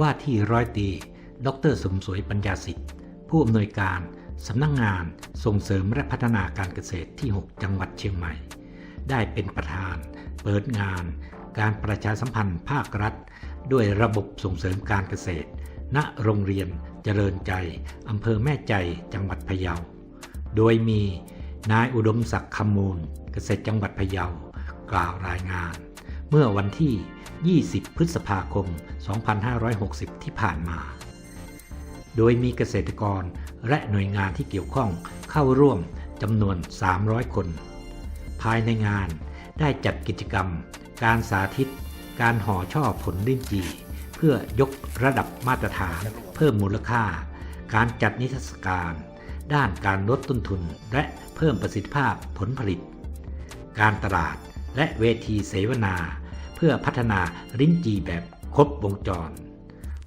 ว่าที่ร้อยตีดรสมสวยปัญญาสิทธิ์ ผู้อำนวยการสำนักงงานส่งเสริมและพัฒนาการเกษตรที่ 6 จังหวัดเชียงใหม่ ได้เป็นประธาน เปิดงาน การประชาสัมพันธ์ภาครัฐ ด้วยระบบส่งเสริมการเกษตร ณโรงเรียนเจริญใจอำเภอแม่ใจจังหวัดพะเยา โดยมีนายอุดมศักดิ์คำมูล เกษตรจังหวัดพะเยากล่าวรายงาน เมื่อวันที่ 20 พฤษภาคม 2560 ที่ผ่านมา โดยมีเกษตรกรและหน่วยงานที่เกี่ยวข้องเข้าร่วมจำนวน 300 คน ภายในงานได้จัดกิจกรรม การสาธิต การห่อช่อผลลิ้นจี่ เพื่อยกระดับมาตรฐานเพิ่มมูลค่า การจัดนิทรรศการ ด้านการลดต้นทุนและเพิ่มประสิทธิภาพผลผลิต การตลาด และเวทีเสวนา เพื่อพัฒนาลิ้นจีแบบครบวงจร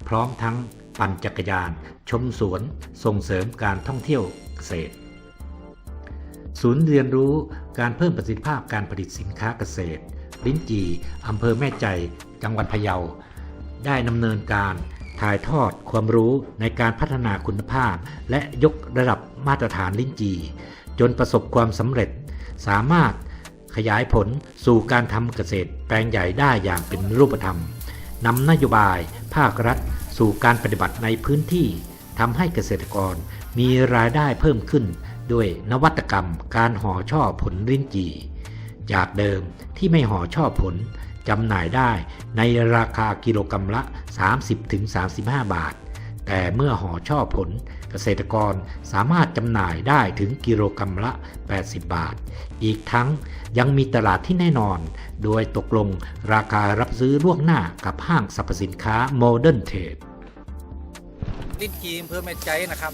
พร้อมทั้งปั่นจักรยาน ชมสวน ส่งเสริมการท่องเที่ยวเกษตร ศูนย์เรียนรู้การเพิ่มประสิทธิภาพการผลิตสินค้าเกษตร ลิ้นจีอำเภอแม่ใจ จังหวัดพะเยา ได้ดำเนินการถ่ายทอดความรู้ในการพัฒนาคุณภาพ และยกระดับมาตรฐานลิ้นจี จนประสบความสำเร็จ สามารถ ขยายผลสู่การทำเกษตรแปลงใหญ่ได้อย่างเป็นรูปธรรมนำนโยบาย ภาครัฐ สู่การปฏิบัติในพื้นที่ทำให้เกษตรกรมีรายได้เพิ่มขึ้น ด้วยนวัตกรรมการห่อช่อผลลิ้นจี่ จากเดิมที่ไม่ห่อช่อผลจำหน่ายได้ในราคากิโลกรรัมละ 30-35 บาท แต่เมื่อห่อช่อผลเกษตรกรสามารถจำหน่ายได้ถึงกิโลกรรัมละ 80 บาท อีกทั้งยังมีตลาดที่แน่นอน โดยตกลงราคารับซื้อล่วงหน้ากับห้างสรรพสินค้าโมเดิร์นเทรดลิ้นจีอำเภอแม่ใจนะครับ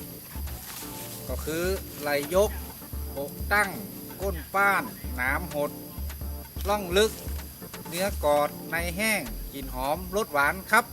ก็คือไหลยกอกตั้ง ก้นป้านหนามหด ล่องลึก เนื้อกอดในแห้งกลิ่นหอมรสหวานครับ